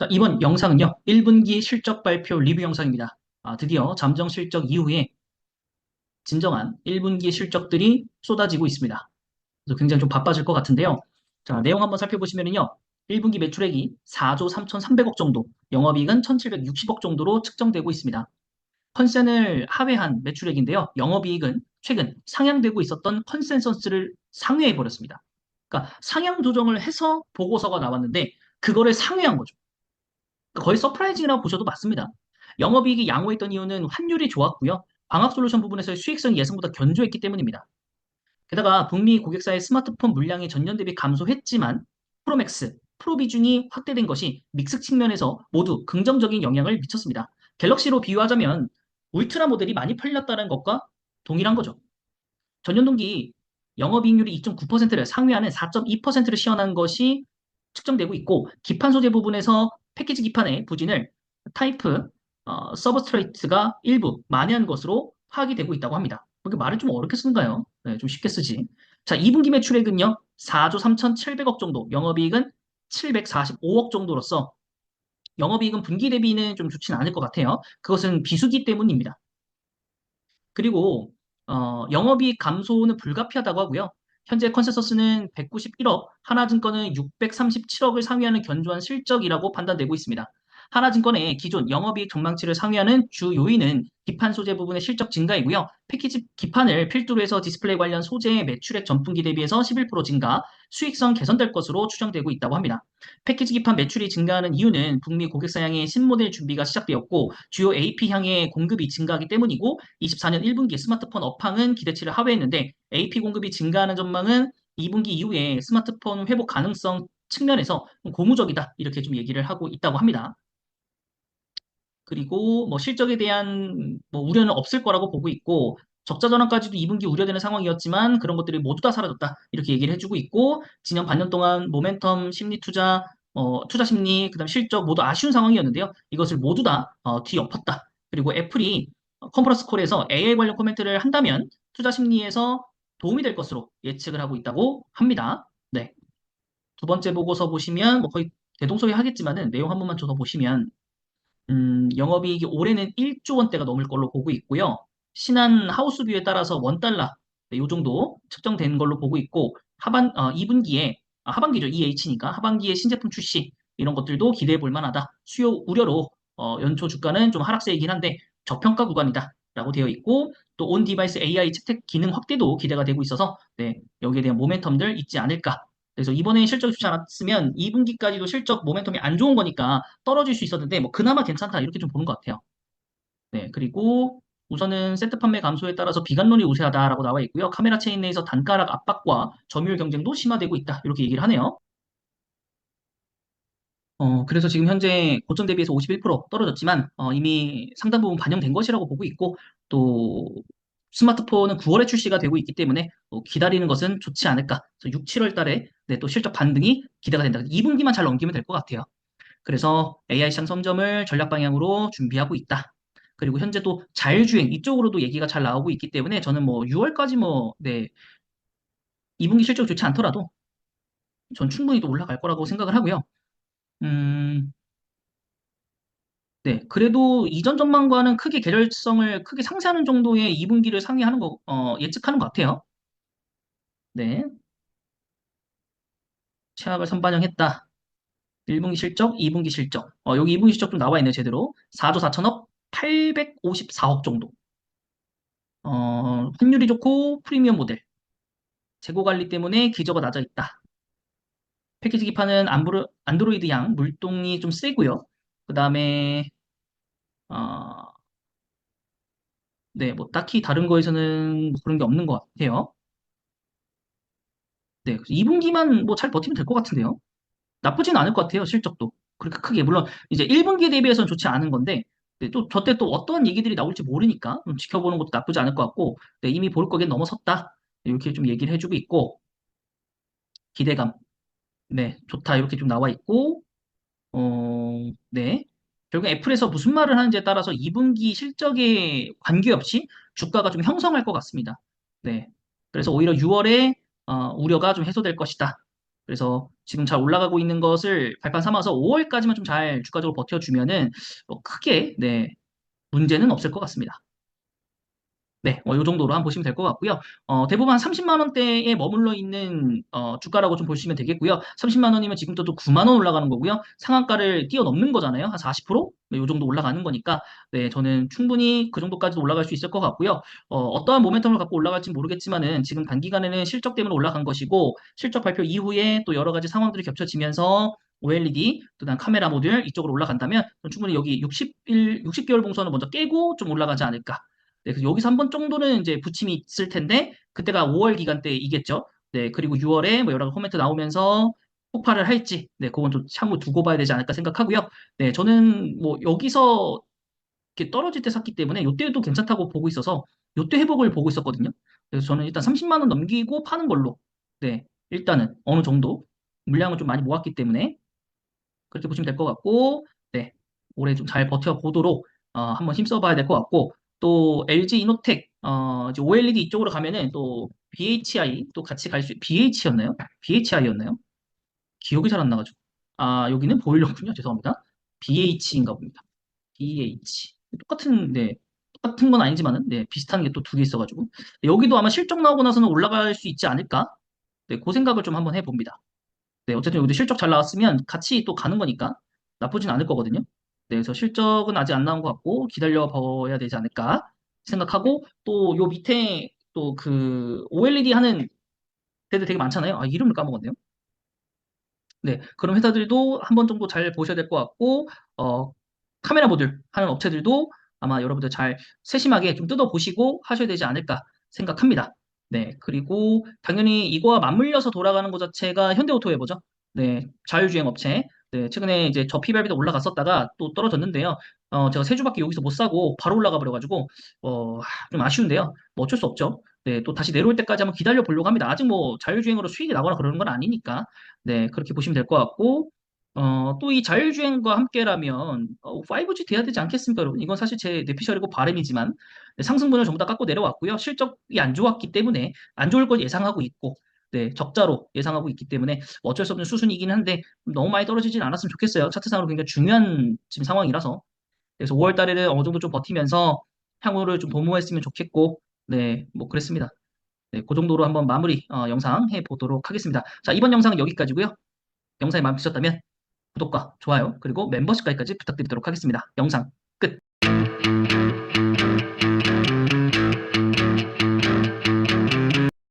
자, 이번 영상은요, 1분기 실적 발표 리뷰 영상입니다. 아, 드디어 잠정 실적 이후에 진정한 1분기 실적들이 쏟아지고 있습니다. 그래서 굉장히 좀 바빠질 것 같은데요. 자, 내용 한번 살펴보시면요. 1분기 매출액이 4조 3,300억 정도, 영업이익은 1,760억 정도로 측정되고 있습니다. 컨센을 하회한 매출액인데요. 영업이익은 최근 상향되고 있었던 컨센서스를 상회해 버렸습니다. 그러니까 상향 조정을 해서 보고서가 나왔는데 그거를 상회한 거죠. 거의 서프라이징이라고 보셔도 맞습니다. 영업이익이 양호했던 이유는 환율이 좋았고요. 광학솔루션 부분에서의 수익성이 예상보다 견조했기 때문입니다. 게다가 북미 고객사의 스마트폰 물량이 전년 대비 감소했지만 프로맥스, 프로 비중이 확대된 것이 믹스 측면에서 모두 긍정적인 영향을 미쳤습니다. 갤럭시로 비유하자면 울트라 모델이 많이 팔렸다는 것과 동일한 거죠. 전년 동기 영업이익률이 2.9%를 상회하는 4.2%를 시현한 것이 측정되고 있고 기판 소재 부분에서 패키지 기판의 부진을 타이프 어, 서브스트레이트가 일부 만회한 것으로 파악이 되고 있다고 합니다. 이게 말을 좀 어렵게 쓰는가요? 네, 좀 쉽게 쓰지. 자, 2분기 매출액은요. 4조 3,700억 정도, 영업이익은 745억 정도로서 영업이익은 분기 대비는 좀 좋지는 않을 것 같아요. 그것은 비수기 때문입니다. 그리고 어, 영업이익 감소는 불가피하다고 하고요. 현재 컨센서스는 191억, 하나증권은 637억을 상회하는 견조한 실적이라고 판단되고 있습니다. 하나증권의 기존 영업이익 전망치를 상회하는 주 요인은 기판 소재 부분의 실적 증가이고요. 패키지 기판을 필두로 해서 디스플레이 관련 소재의 매출액 전분기 대비해서 11% 증가, 수익성 개선될 것으로 추정되고 있다고 합니다. 패키지 기판 매출이 증가하는 이유는 북미 고객사 향의 신모델 준비가 시작되었고 주요 AP 향의 공급이 증가하기 때문이고 24년 1분기 스마트폰 업황은 기대치를 하회했는데 AP 공급이 증가하는 전망은 2분기 이후에 스마트폰 회복 가능성 측면에서 고무적이다. 이렇게 좀 얘기를 하고 있다고 합니다. 그리고 뭐 실적에 대한 뭐 우려는 없을 거라고 보고 있고 적자 전환까지도 2분기 우려되는 상황이었지만 그런 것들이 모두 다 사라졌다. 이렇게 얘기를 해주고 있고 지난 반년 동안 모멘텀 심리 투자 어, 투자 심리 그다음 실적 모두 아쉬운 상황이었는데요. 이것을 모두 다 어, 뒤엎었다. 그리고 애플이 컨퍼런스 콜에서 AI 관련 코멘트를 한다면 투자 심리에서 도움이 될 것으로 예측을 하고 있다고 합니다 네. 두 번째 보고서 보시면 뭐 거의 대동소이 하겠지만은 내용 한 번만 더 보시면 음, 영업이익이 올해는 1조 원대가 넘을 걸로 보고 있고요. 신한 하우스뷰에 따라서 원달러 네, 요 정도 측정된 걸로 보고 있고 하반 어, 2분기에 아, 하반기죠 EH니까 하반기에 신제품 출시 이런 것들도 기대해 볼 만하다. 수요 우려로 어, 연초 주가는 좀 하락세이긴 한데 저평가 구간이다라고 되어 있고 또 온 디바이스 AI 채택 기능 확대도 기대가 되고 있어서 네, 여기에 대한 모멘텀들 있지 않을까 그래서 이번에 실적이 좋지 않았으면 2분기까지도 실적 모멘텀이 안 좋은 거니까 떨어질 수 있었는데 뭐 그나마 괜찮다 이렇게 좀 보는 것 같아요. 네, 그리고 우선은 세트 판매 감소에 따라서 비관론이 우세하다라고 나와 있고요. 카메라 체인 내에서 단가락 압박과 점유율 경쟁도 심화되고 있다 이렇게 얘기를 하네요. 어, 그래서 지금 현재 고점 대비해서 51% 떨어졌지만 어, 이미 상당 부분 반영된 것이라고 보고 있고 또 스마트폰은 9월에 출시가 되고 있기 때문에 어, 기다리는 것은 좋지 않을까. 6, 7월 달에 네, 또 실적 반등이 기대가 된다. 2분기만 잘 넘기면 될 것 같아요. 그래서 AI 시장 선점을 전략 방향으로 준비하고 있다. 그리고 현재 또 자율주행 이쪽으로도 얘기가 잘 나오고 있기 때문에 저는 뭐 6월까지 뭐 네, 2분기 실적 좋지 않더라도 전 충분히 또 올라갈 거라고 생각을 하고요. 음, 네, 그래도 이전 전망과는 크게 계절성을 크게 상쇄하는 정도의 2분기를 상회하는 거, 어, 예측하는 것 같아요. 네. 최악을 선반영했다. 1분기 실적, 2분기 실적. 어, 여기 2분기 실적 좀 나와 있네요, 제대로. 4조 4천억, 854억 정도. 어, 환율이 좋고 프리미엄 모델. 재고 관리 때문에 기저가 낮아 있다. 패키지 기판은 안브로, 안드로이드향 물동이 좀 세고요. 그 다음에 어, 네, 뭐 딱히 다른 거에서는 뭐 그런 게 없는 것 같아요. 네, 2분기만 뭐 잘 버티면 될 것 같은데요. 나쁘진 않을 것 같아요, 실적도. 그렇게 크게. 물론 이제 1분기에 대비해서는 좋지 않은 건데 네, 또 저때 또 어떠한 얘기들이 나올지 모르니까 좀 지켜보는 것도 나쁘지 않을 것 같고 네, 이미 볼 거기엔 넘어섰다. 이렇게 좀 얘기를 해주고 있고 기대감. 네, 좋다. 이렇게 좀 나와 있고 어, 네. 결국 애플에서 무슨 말을 하는지에 따라서 2분기 실적에 관계없이 주가가 좀 형성할 것 같습니다. 네. 그래서 오히려 6월에 어, 우려가 좀 해소될 것이다. 그래서 지금 잘 올라가고 있는 것을 발판 삼아서 5월까지만 좀 잘 주가적으로 버텨주면은 뭐 크게 네, 문제는 없을 것 같습니다. 네, 어, 요 정도로 한번 보시면 될 것 같고요. 어, 대부분 한 30만 원대에 머물러 있는 어, 주가라고 좀 보시면 되겠고요. 30만 원이면 지금도 또 9만 원 올라가는 거고요. 상한가를 뛰어넘는 거잖아요. 한 40%? 네, 요 정도 올라가는 거니까 네, 저는 충분히 그 정도까지도 올라갈 수 있을 것 같고요. 어, 떠한 모멘텀을 갖고 올라갈지 모르겠지만은 지금 단기간에는 실적 때문에 올라간 것이고 실적 발표 이후에 또 여러 가지 상황들이 겹쳐지면서 OLED, 또한 카메라 모듈 이쪽으로 올라간다면 충분히 여기 60일, 60개월 봉선을 먼저 깨고 좀 올라가지 않을까. 네, 그래서 여기서 한 번 정도는 이제 부침이 있을 텐데 그때가 5월 기간 때이겠죠. 네, 그리고 6월에 뭐 여러 가지 코멘트 나오면서 폭발을 할지, 네, 그건 좀 향후 두고 봐야 되지 않을까 생각하고요. 네, 저는 뭐 여기서 이렇게 떨어질 때 샀기 때문에 이때도 괜찮다고 보고 있어서 이때 회복을 보고 있었거든요. 그래서 저는 일단 30만 원 넘기고 파는 걸로, 네, 일단은 어느 정도 물량을 좀 많이 모았기 때문에 그렇게 보시면 될 것 같고, 네, 올해 좀 잘 버텨보도록 어, 한번 힘써봐야 될 것 같고, 또 LG 이노텍, 어, 이제 OLED 이쪽으로 가면은 또 BHI 또 같이 갈 수, BH였나요? BHI였나요? 기억이 잘 안 나가지고. 아, 여기는 보일러군요. 죄송합니다. BH인가 봅니다. BH. 똑같은, 네. 똑같은 건 아니지만은, 네. 비슷한 게 또 두 개 있어가지고. 여기도 아마 실적 나오고 나서는 올라갈 수 있지 않을까? 네. 그 생각을 좀 한번 해봅니다. 네. 어쨌든 여기도 실적 잘 나왔으면 같이 또 가는 거니까 나쁘진 않을 거거든요. 네. 그래서 실적은 아직 안 나온 것 같고 기다려 봐야 되지 않을까 생각하고 또 요 밑에 또 그 OLED 하는 데들 되게 많잖아요. 아, 이름을 까먹었네요. 네, 그런 회사들도 한 번 정도 잘 보셔야 될 것 같고, 어, 카메라 모듈 하는 업체들도 아마 여러분들 잘 세심하게 좀 뜯어보시고 하셔야 되지 않을까 생각합니다. 네, 그리고 당연히 이거와 맞물려서 돌아가는 것 자체가 현대오토웨버죠. 네, 자율주행 업체. 네, 최근에 이제 저 피 발비도 올라갔었다가 또 떨어졌는데요. 어, 제가 세 주밖에 여기서 못 사고 바로 올라가 버려가지고, 어, 좀 아쉬운데요. 뭐 어쩔 수 없죠. 네, 또 다시 내려올 때까지 한번 기다려 보려고 합니다. 아직 뭐 자율주행으로 수익이 나거나 그러는 건 아니니까. 네, 그렇게 보시면 될 것 같고, 어, 또 이 자율주행과 함께라면, 어, 5G 돼야 되지 않겠습니까, 여러분? 이건 사실 제 내피셜이고 바람이지만, 네, 상승분을 전부 다 깎고 내려왔고요. 실적이 안 좋았기 때문에, 안 좋을 걸 예상하고 있고, 네, 적자로 예상하고 있기 때문에 뭐 어쩔 수 없는 수순이긴 한데, 너무 많이 떨어지진 않았으면 좋겠어요. 차트상으로 굉장히 중요한 지금 상황이라서. 그래서 5월 달에는 어느 정도 좀 버티면서 향후를 좀 도모했으면 좋겠고, 네, 뭐 그랬습니다. 네, 그 정도로 한번 마무리 어, 영상 해보도록 하겠습니다. 자, 이번 영상은 여기까지고요. 영상이 마음에 드셨다면 구독과 좋아요 그리고 멤버십까지까지 부탁드리도록 하겠습니다. 영상 끝.